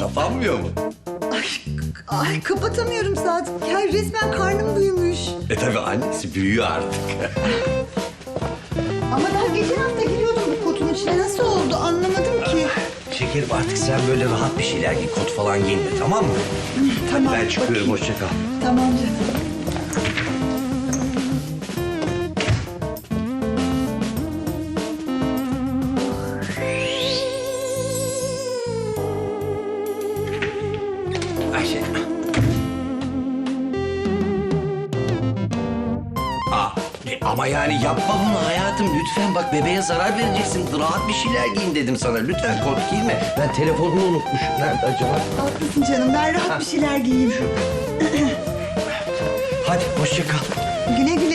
Kapanmıyor mu? Ay, ay kapatamıyorum Sadık. Ya resmen karnım büyümüş. E tabi annesi büyüyor artık. Ama daha geçen hafta Şekerim artık sen böyle rahat bir şeyler giy. Kot falan giyme tamam mı? tamam, ben çıkıyorum bakayım. hoşça kal. Tamam canım. Ama yani yapma bunu hayatım. Lütfen bak bebeğe zarar vereceksin. Rahat bir şeyler giyin dedim sana. Lütfen kot giyme. Ben telefonumu unutmuşum. Nerede acaba? Haklısın canım. Ben rahat bir şeyler giyeyim. Hadi hoşça kal. Güle güle.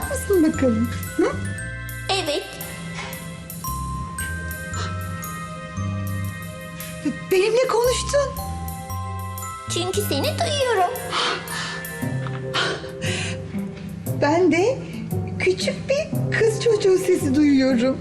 Rahat mısın bakalım? Hı? Evet. Benimle konuştun. Çünkü seni duyuyorum. Ben de küçük bir kız çocuğu sesi duyuyorum.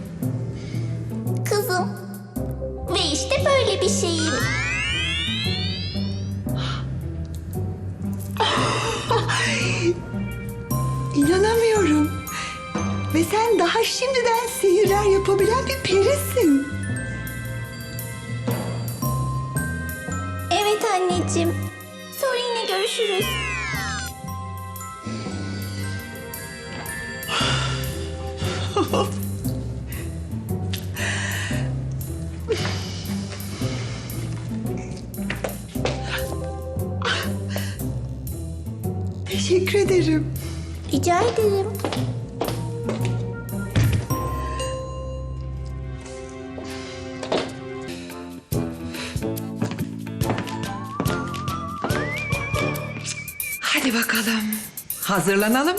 Sen daha şimdiden sihirler yapabilen bir perisin. Evet anneciğim. Sonra yine görüşürüz. Teşekkür ederim. Rica ederim. Hadi bakalım. Hazırlanalım.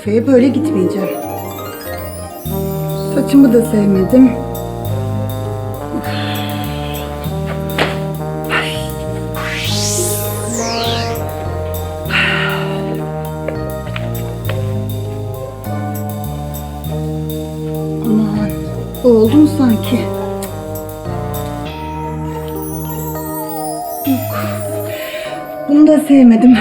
Kafeye böyle gitmeyeceğim. Saçımı da sevmedim. Aman, oldum sanki. Yok. Bunu da sevmedim.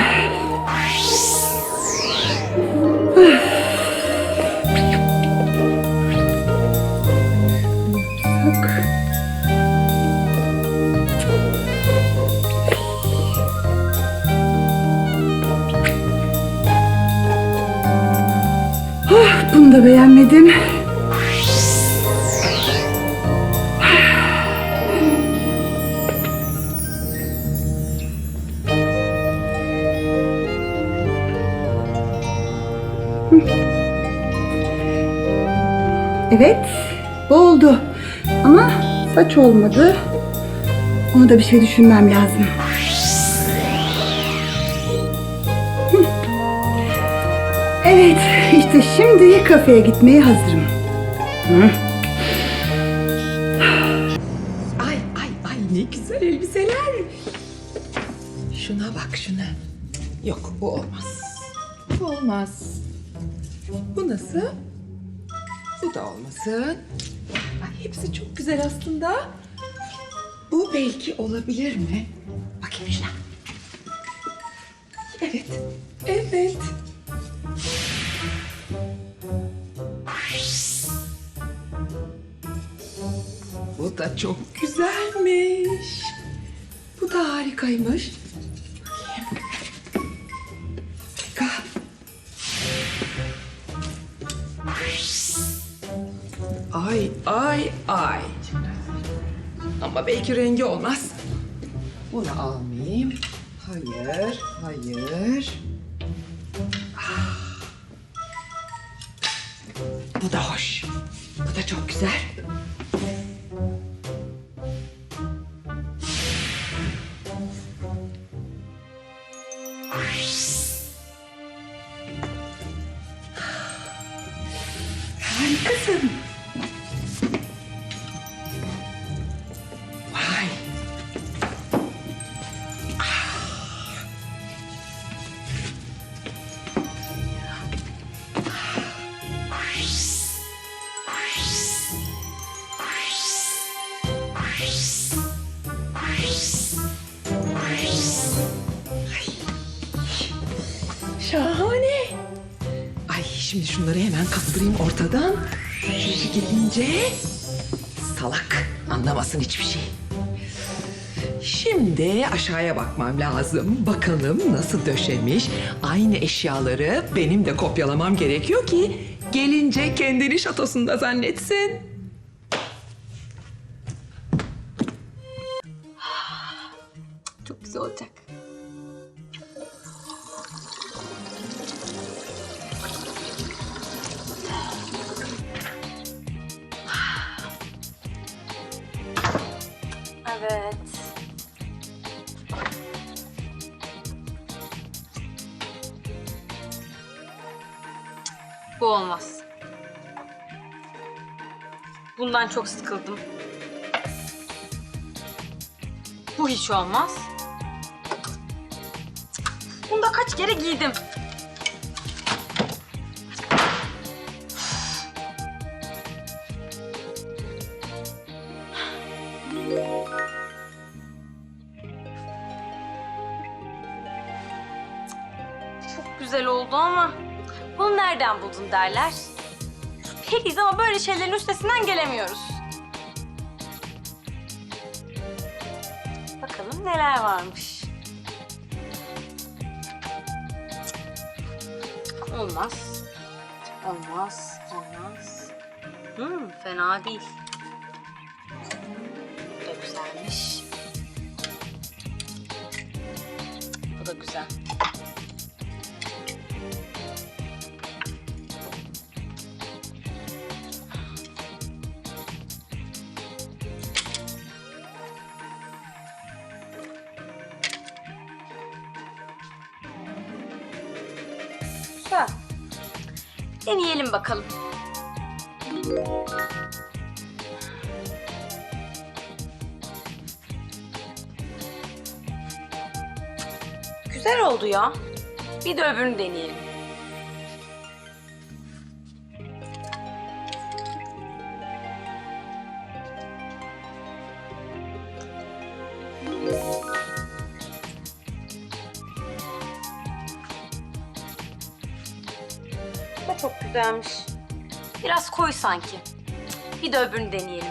Bunu da beğenmedim. Evet, bu oldu. Ama saç olmadı. Onu da bir şey düşünmem lazım. Evet, işte şimdi kafeye gitmeye hazırım. Ay ay ay ne güzel elbiseler. Şuna bak şuna. Yok bu olmaz. Bu olmaz. Bu nasıl? Bu da olmasın. Ay, hepsi çok güzel aslında. Bu belki olabilir mi? Bakayım şuna. Evet. Evet. Bu da çok güzelmiş. Bu da harikaymış. Harika. Ay ay ay. Ama belki rengi olmaz. Bunu almayayım. Hayır, hayır. Ah. Bu da hoş. Bu da çok güzel. Şahane. Ay şimdi şunları hemen kaldırayım ortadan. Şöyle gidince salak anlamasın hiçbir şey. Şimdi aşağıya bakmam lazım. Bakalım nasıl döşemiş. Aynı eşyaları benim de kopyalamam gerekiyor ki gelince kendini şatosunda zannetsin. Çok güzel olacak. Bu olmaz. Bundan çok sıkıldım. Bu hiç olmaz. Bunu da kaç kere giydim. Çok güzel oldu ama bunu nereden buldun derler. Periyiz ama böyle şeylerin üstesinden gelemiyoruz. Bakalım neler varmış. Olmaz. Olmaz. Olmaz. Hmm, fena değil. Bu da güzelmiş. Bu da güzel. Deneyelim bakalım. Güzel oldu ya. Bir de öbürünü deneyelim. Da çok güzelmiş. Biraz koy sanki. Bir de öbürünü deneyelim.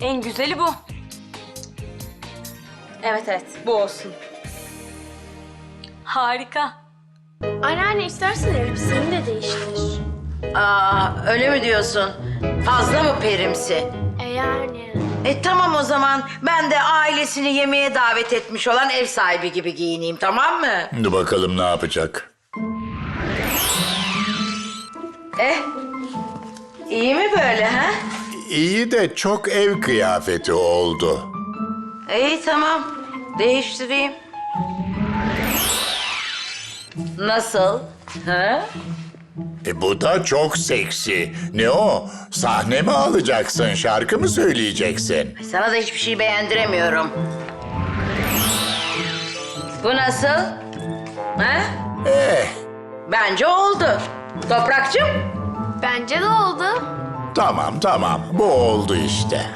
En güzeli bu. Evet evet bu olsun. Harika. Anneanne istersen elbiseni de değiştir. Aa, öyle mi diyorsun? Fazla mı perimsi? E yani. E tamam o zaman ben de ailesini yemeğe davet etmiş olan ev sahibi gibi giyineyim tamam mı? Dur bakalım ne yapacak. Eh, iyi mi böyle ha? İyi de çok ev kıyafeti oldu. İyi tamam. Değiştireyim. Nasıl? Ha? E bu da çok seksi. Ne o? Sahne mi alacaksın, şarkı mı söyleyeceksin? Sana da hiçbir şey beğendiremiyorum. Bu nasıl? Ha? Eh, Bence oldu. Toprakçım? Bence de oldu. tamam tamam. Bu oldu işte.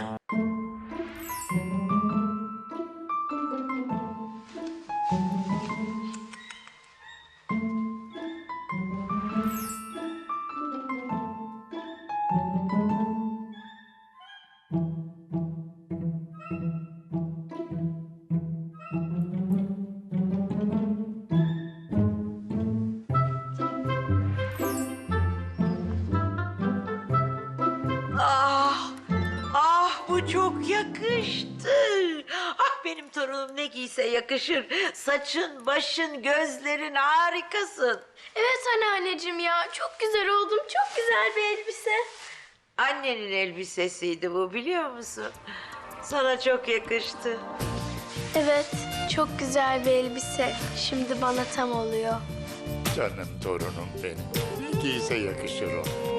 Çok yakıştı. Ah benim torunum ne giyse yakışır. Saçın, başın, gözlerin harikasın. Evet anneanneciğim ya. Çok güzel oldum. Çok güzel bir elbise. Annenin elbisesiydi bu biliyor musun? Sana çok yakıştı. Evet. Çok güzel bir elbise. Şimdi bana tam oluyor. Canım torunum benim. Ne giyse yakışır o.